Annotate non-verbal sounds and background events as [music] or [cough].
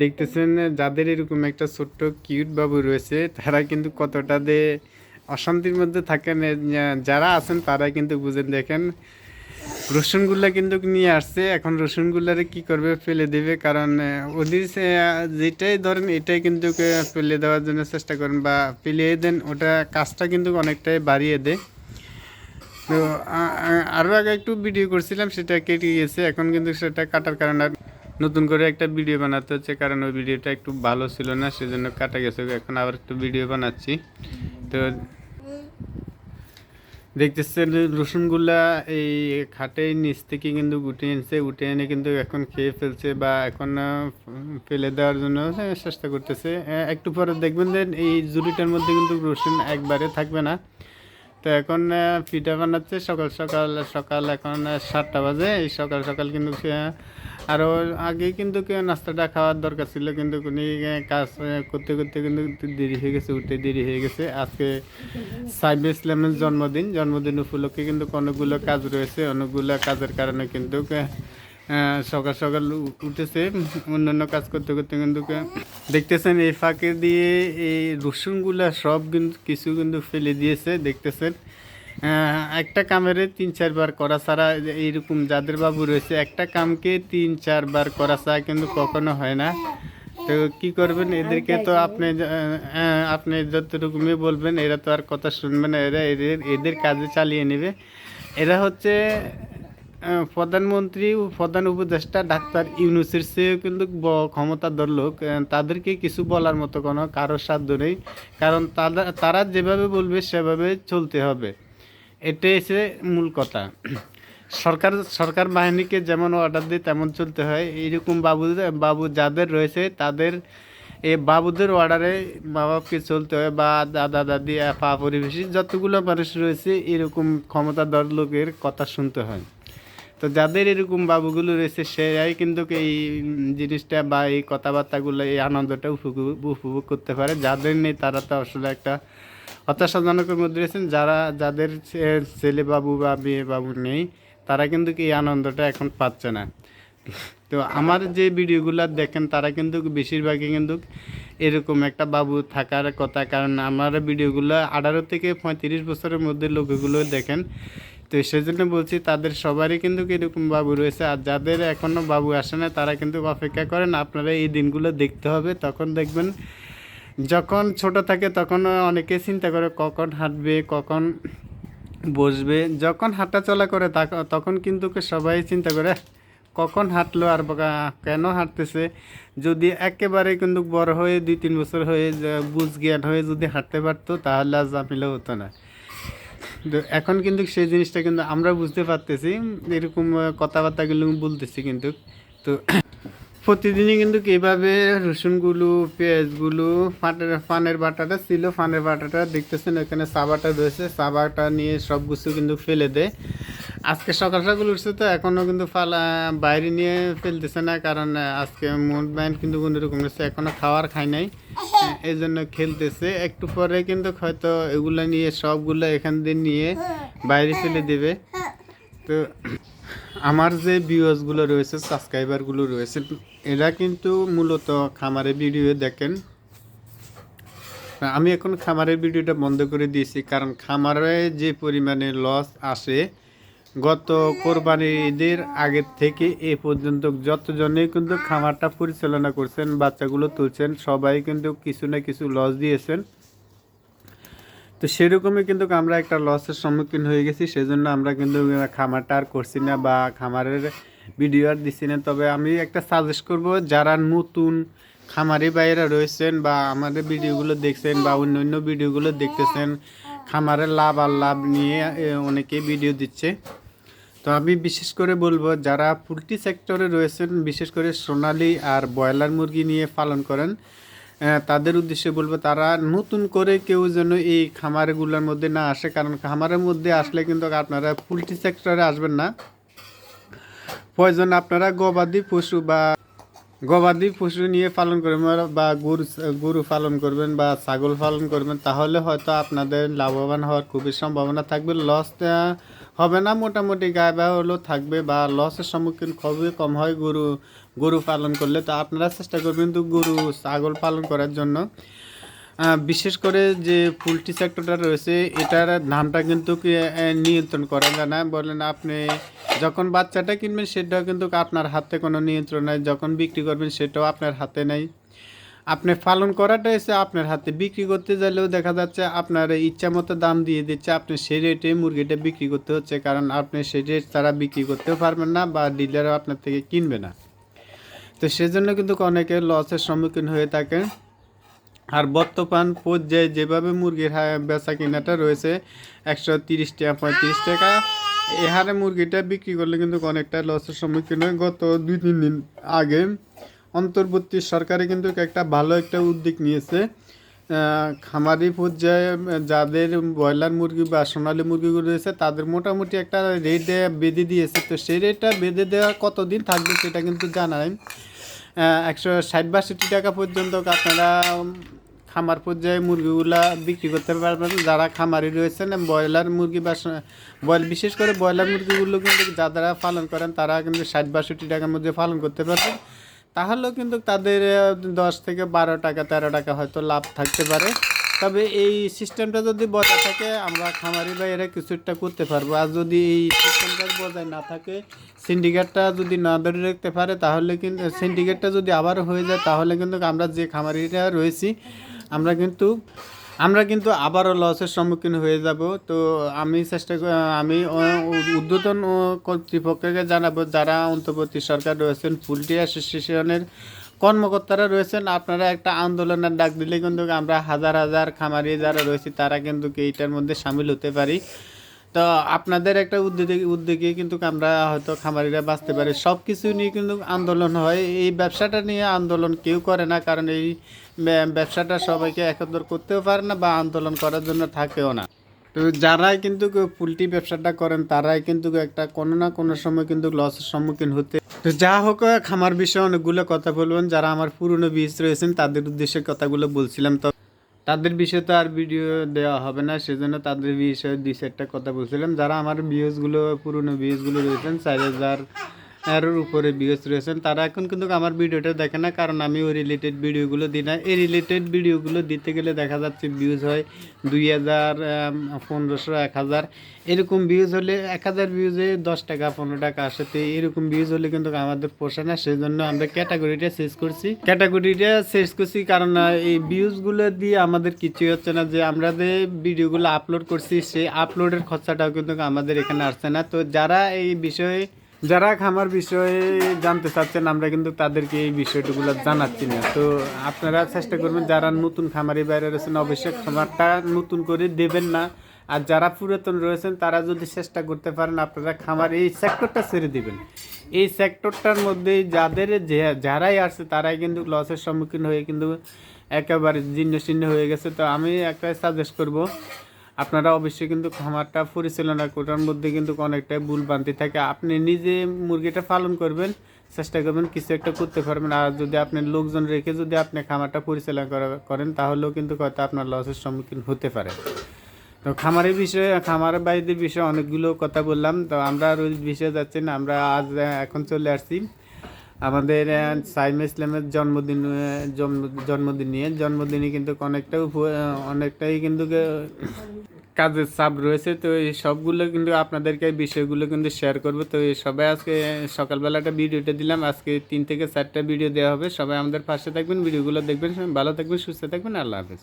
দেখতেছেন, যাদের এরকম একটা ছোট্ট কিউট বাবু রয়েছে, তারা কিন্তু কতটা দে অশান্তির মধ্যে থাকেন যারা আছেন তারা কিন্তু বুঝেন, দেখেন, রসুনগুলা কিন্তু নিয়ে আসছে, এখন রসুনগুলারে কি করবে, ফেলে দেবে, কারণ ওদের যেটাই ধরেন, এটাই কিন্তু ফেলে দেওয়ার জন্য চেষ্টা করেন, বা ফেলিয়ে দেন, ওটা কাজটা কিন্তু অনেকটাই বাড়িয়ে দেয়। তো, আ- আ- আগে একটু ভিডিও করছিলাম, সেটা কেটে গিয়েছে, এখন কিন্তু সেটা কাটার কারণে নতুন করে একটা ভিডিও বানাতে হচ্ছে, কারণ ওই ভিডিওটা একটু ভালো ছিল না, সেজন্য কাটা গেছে। এখন আবার একটু ভিডিও বানাচ্ছি। তো দেখতেছেন রসুনগুলা এই খাটের নিচ থেকে কিন্তু উঠে এনেছে উঠে এনে কিন্তু এখন খেয়ে ফেলছে বা এখন ফেলে দেওয়ার জন্য চেষ্টা করতেছে। একটু পরে দেখবেন যে এই জুড়িটার মধ্যে কিন্তু রসুন একবারে থাকবে না। তো এখন পিঠা বানাচ্ছে সকাল সকাল সকাল এখন সাতটা বাজে। এই সকাল সকাল কিন্তু আরও আগে কিন্তু নাস্তাটা খাওয়ার দরকার ছিল, কিন্তু উনি কাজ করতে করতে কিন্তু দেরি হয়ে গেছে, উঠতে দেরি হয়ে গেছে। আজকে সাইবে ইসলামের জন্মদিন। জন্মদিন উপলক্ষে কিন্তু অনেকগুলো কাজ রয়েছে। অনেকগুলো কাজের কারণে কিন্তু সকাল সকাল উ- উঠেছে অন্যান্য কাজ করতে করতে কিন্তু দেখতেছেন এই ফাঁকে দিয়ে এই রসুনগুলা সব কিন্তু কিছু কিন্তু ফেলে দিয়েছে, দেখতেছেন। একটা কামেরে তিন চারবার করা ছাড়া এইরকম যাদের বাবু রয়েছে, একটা কামকে তিন চারবার করা ছাড়া কিন্তু কখনো হয় না। তো কি করবেন, এদেরকে তো আপনি আপনি যতটুকুমই বলবেন, এরা তো আর কথা শুনবে না, এরা এদের এদের কাজে চালিয়ে নেবে। এরা হচ্ছে প্রধানমন্ত্রী ও প্রধান উপদেষ্টা ডাক্তার ইউনুসের চেয়েও কিন্তু ক্ষমতাধর লোক। তাদেরকে কিছু বলার মতো কোনো কারোর সাধ্য নেই। কারণ তারা তারা যেভাবে বলবে, সেভাবে চলতে হবে। এটাই হচ্ছে মূল কথা। সরকার সরকার বাহিনীকে যেমন অর্ডার দেয়, তেমন চলতে হয়। এইরকম বাবু বাবু যাদের রয়েছে, তাদের এই বাবুদের অর্ডারে মা বাপকে চলতে হয় বা দাদা, দাদি পা পরিবেশী যতগুলো মানুষ রয়েছে, এরকম ক্ষমতাধর লোকের কথা শুনতে হয়। তো যাদের এরকম বাবুগুলো রয়েছে, সেরাই কিন্তু এই জিনিসটা বা এই কথাবার্তাগুলো, এই আনন্দটা উপভোগ করতে পারে। যাদের নেই, তারা তো আসলে একটা হতাশাজনকের মধ্যে রয়েছেন। যারা, যাদের ছেলে বাবু বা মেয়ে বাবু নেই, তারা কিন্তু এই আনন্দটা এখন পাচ্ছে না। তো আমার যে ভিডিওগুলো দেখেন, তারা কিন্তু বেশিরভাগই কিন্তু এরকম একটা বাবু থাকার কথা। কারণ আমার ভিডিওগুলো আঠারো থেকে পঁয়ত্রিশ বছরের মধ্যে লোকগুলো দেখেন তো সেজন্য বলছি তাদের সবারই কিন্তু এরকম বাবু রয়েছে, আর যাদের এখনও বাবু আসে না, তারা কিন্তু অপেক্ষা করেন, আপনারা এই দিনগুলো দেখতে হবে, তখন দেখবেন যখন ছোট থাকে তখন অনেকে চিন্তা করে কখন হাঁটবে, কখন বসবে, যখন হাঁটা চলা করে তখন কিন্তু সবাই চিন্তা করে কখন হাঁটলো আর কেন হাঁটতেছে? যদি একেবারে কিন্তু বড় হয়ে দুই তিন বছর হয়ে বুঝ জ্ঞান হয়ে যদি হাঁটতে পারতো, তাহলে আর জামিলা হতো না। এখন কিন্তু সেই জিনিসটা কিন্তু আমরা বুঝতে পারতেছি, এরকম কথাবার্তাগুলো বলতেছি কিন্তু। তো [clears throat] প্রতিদিনই কিন্তু এইভাবে রসুনগুলো, পেঁয়াজগুলো ফাটের ফানের বাটাটা ছিল ফানের বাটাটা দেখতেছেন, এখানে সাবাটা রয়েছে, সাবাটা নিয়ে সব কিছু কিন্তু ফেলে দেয়। আজকে সকাল সকাল উঠছে তো এখনও কিন্তু ফালা বাইরে নিয়ে ফেলতেছে না, কারণ আজকে মুড মাইন্ড কিন্তু কোনো রকম এখনও খাওয়ার খাই নাই। এই জন্য খেলতেছে। একটু পরে কিন্তু হয়তো এগুলো নিয়ে, সবগুলো এখান দিয়ে নিয়ে বাইরে ফেলে দেবে। তো আমার যে ভিউয়ার্সগুলো রয়েছে সাবস্ক্রাইবারগুলো রয়েছে, এরা কিন্তু মূলত খামারে ভিডিও দেখেন। আমি এখন খামারের ভিডিওটা বন্ধ করে দিয়েছি, কারণ খামারে যে পরিমাণে লস আসে গত কোরবানি ঈদের আগের থেকে এ পর্যন্ত যতজনে কিন্তু খামারটা পরিচালনা করছেন, বাচ্চাগুলো তুলছেন, সবাই কিন্তু কিছু না কিছু লস দিয়েছেন। তো সেরকমই কিন্তু আমরা একটা লসের সম্মুখীন হয়ে গেছি, সেজন্য আমরা কিন্তু খামারটা আর করছি না বা খামারের ভিডিও আর দিচ্ছি না। তবে আমি একটা সাজেস্ট করব, যারা নতুন খামারি বাইরা রয়েছেন বা আমাদের ভিডিওগুলো দেখছেন বা অন্য অন্য ভিডিওগুলো দেখতেছেন, খামারের লাভ আর লাভ নিয়ে অনেকেই ভিডিও দিচ্ছে। তো আমি বিশেষ করে বলব, যারা পোলট্রি সেক্টরে রয়েছেন, বিশেষ করে সোনালি আর ব্রয়লার মুরগি নিয়ে পালন করেন তাদের উদ্দেশ্যে বলব, তারা নতুন করে কেউ যেন এই খামারগুলোর মধ্যে না আসে। কারণ খামারের মধ্যে আসলে কিন্তু আপনারা পোলট্রি সেক্টরে আসবেন না। প্রয়োজন আপনারা গবাদি পশু বা গবাদি পশু নিয়ে পালন করবেন বা গরু গরু পালন করবেন বা ছাগল পালন করবেন, তাহলে হয়তো আপনাদের লাভবান হওয়ার খুবই সম্ভাবনা থাকবে। লস হবে না, মোটামুটি গায়ে বা হলেও থাকবে বা লসের সম্মুখীন খুবই কম হয় গরু গরু পালন করলে। তো আপনারা চেষ্টা করবেন তো গরু, ছাগল পালন করার জন্য। বিশেষ করে যে পোলট্রি সেক্টরটা রয়েছে, এটার দামটা কিন্তু নিয়ন্ত্রণ করা যায় না। বলেন আপনি, যখন বাচ্চাটা কিনবেন, সেটাও কিন্তু আপনার হাতে কোনো নিয়ন্ত্রণ নাই। যখন বিক্রি করবেন, সেটাও আপনার হাতে নেই। আপনি পালন করাটা এসে আপনার হাতে। বিক্রি করতে চাইলেও দেখা যাচ্ছে আপনার ইচ্ছা মতো দাম দিয়ে দিচ্ছে। আপনি সেই রেটে মুরগিটা বিক্রি করতে হচ্ছে, কারণ আপনি সেই রেট তারা বিক্রি করতেও পারবেন না বা ডিলারও আপনার থেকে কিনবে না। তো সেজন্য কিন্তু অনেকে লসের সম্মুখীন হয়ে থাকে আর বর্তমান পর্যায়ে যেভাবে মুরগির বেচা কিনাটা রয়েছে, একশো তিরিশ টাকা, পঁয়ত্রিশ টাকা, এ হারে মুরগিটা বিক্রি করলে কিন্তু অনেকটা লসের সম্মুখীন হয়। গত দুই, তিন দিন আগে অন্তর্বর্তী সরকারে কিন্তু একটা ভালো একটা উদ্যোগ নিয়েছে। খামারি পর্যায়ে যাদের ব্রয়লার মুরগি বা সোনালী মুরগিগুলো রয়েছে, তাদের মোটামুটি একটা রেট বেঁধে দিয়েছে। তো সেই রেটটা বেঁধে দেওয়া কতদিন থাকবে সেটা কিন্তু জানা নেই। একশো ষাট বাষট্টি টাকা পর্যন্ত আপনারা খামার পর্যায়ে মুরগিগুলা বিক্রি করতে পারবেন। যারা খামারি রয়েছেন, ব্রয়লার মুরগি বা বয়ল বিশেষ করে ব্রয়লার মুরগিগুলো কিন্তু যারা পালন করেন, তারা কিন্তু ষাট বাষট্টি টাকার মধ্যে পালন করতে পারবেন। তাহলেও কিন্তু তাদের দশ থেকে বারো টাকা, তেরো টাকা হয়তো লাভ থাকতে পারে। তবে এই সিস্টেমটা যদি বজায় থাকে, আমরা খামারি বা এরা কিছু একটা করতে পারব। আর যদি এই সিস্টেমটা বজায় না থাকে, সিন্ডিকেটটা যদি না ধরে রাখতে পারে, তাহলে কিন্তু, সিন্ডিকেটটা যদি আবার হয়ে যায়, তাহলে কিন্তু আমরা যে খামারিরা রয়েছি, আমরা কিন্তু আমরা কিন্তু আবারও লসের সম্মুখীন হয়ে যাব। তো আমি চেষ্টা আমি ও- উ- ঊর্ধ্বতন ও কর্তৃপক্ষকে জানাব, যারা অন্তর্বর্তী সরকার রয়েছেন পোলট্রি অ্যাসোসিয়েশনের কর্মকর্তারা রয়েছেন, আপনারা একটা আন্দোলনের ডাক দিলে কিন্তু আমরা হাজার হাজার খামারি যারা রয়েছে, তারা কিন্তু এইটার মধ্যে সামিল হতে পারি। তো আপনাদের একটা উদ্যোগে উদ্যোগে কিন্তু আমরা হয়তো খামারিরা বাঁচতে পারি। সব কিছু নিয়ে কিন্তু আন্দোলন হয়। এই ব্যবসাটা নিয়ে আন্দোলন কেউ করে না, কারণ এই ব্যবসাটা সবাইকে একত্র করতেও পারে না বা আন্দোলন করার জন্য থাকেও না। তো যারাই কিন্তু পোলট্রি ব্যবসাটা করেন, তারাই কিন্তু একটা কোনো না কোনো সময় কিন্তু লসের সম্মুখীন হতে তো যা হোক খামার বিষয়ে অনেকগুলো কথা বলবেন। যারা আমার পুরনো বীজ রয়েছেন, তাদের উদ্দেশ্যে কথাগুলো বলছিলাম। তো তাদের বিষয়ে তো আর ভিডিও দেওয়া হবে না, সেজন্য তাদের বিষয়ে দুই চারটা কথা বলছিলাম। যারা আমার ভিউজগুলো, পুরনো ভিউজগুলো রয়েছেন চার হাজার এর উপরে ভিউজ রয়েছেন, তারা এখন কিন্তু আমার ভিডিওটা দেখে না, কারণ আমি ওই রিলেটেড ভিডিওগুলো দিই না। এই রিলেটেড ভিডিওগুলো দিতে গেলে দেখা যাচ্ছে ভিউজ হয় দুই হাজার পনেরোশো, এক হাজার। এরকম ভিউজ হলে এক হাজার ভিউজে দশ টাকা, পনেরো টাকা আসে। তো এরকম ভিউজ হলে কিন্তু আমাদের পোষায় না সেই জন্য আমরা ক্যাটাগরিটা শেষ করছি। ক্যাটাগরিটা শেষ করছি কারণ এই ভিউজগুলো দিয়ে আমাদের কিছুই হচ্ছে না যে আমরা যে ভিডিওগুলো আপলোড করছি, সেই আপলোডের খরচাটাও কিন্তু আমাদের এখানে আসছে না। তো যারা এই বিষয়ে যারা খামার বিষয়ে জানতে চাচ্ছেন, আমরা কিন্তু তাদেরকে এই বিষয়টুকুলো জানাচ্ছি না। তো আপনারা চেষ্টা করবেন, যারা নতুন খামারি বাইরে রয়েছেন, অবশ্যই খামারটা নতুন করে দেবেন না। আর যারা পুরাতন রয়েছেন, তারা যদি চেষ্টা করতে পারেন, আপনারা খামার এই সেক্টরটা ছেড়ে দিবেন। এই সেক্টরটার মধ্যে যাদের যে- যারাই আসছে, তারাই কিন্তু লসের সম্মুখীন হয়ে কিন্তু একেবারে জীর্ণ শীর্ণ হয়ে গেছে। তো আমি একটা সাজেস্ট করব আপনারা অবশ্যই কিন্তু খামারটা পরিচালনা করার মধ্যে কিন্তু অনেকটাই ভুল বান্তি থাকে। আপনি নিজে মুরগিটা পালন করবেন চেষ্টা করবেন কিছু একটা করতে পারবেন। আর যদি আপনি লোকজন রেখে যদি আপনি খামারটা পরিচালনা করা- করেন তাহলেও কিন্তু হয়তো আপনার লসের সম্মুখীন হতে পারে। তো খামারের বিষয়ে খামারের বাইরের বিষয়ে অনেকগুলো কথা বললাম। তো আমরা আর ওই বিষয়ে যাচ্ছি না। আমরা আজ এখন চলে আসছি। আমাদের সাইম ইসলামের জন্মদিন জন্মদিন নিয়ে। জন্মদিনে কিন্তু অনেকটা উপ- আহ, অনেকটাই কিন্তু কাজের চাপ রয়েছে, তো এই সবগুলো কিন্তু আপনাদেরকে এই বিষয়গুলো কিন্তু শেয়ার করব। তো এই সবাই আজকে সকালবেলা একটা ভিডিওটা দিলাম, আজকে তিন থেকে চারটা ভিডিও দেওয়া হবে। সবাই আমাদের পাশে থাকবেন, ভিডিওগুলো দেখবেন। ভালো থাকবেন, সুস্থ থাকবেন, আল্লাহ হাফেজ।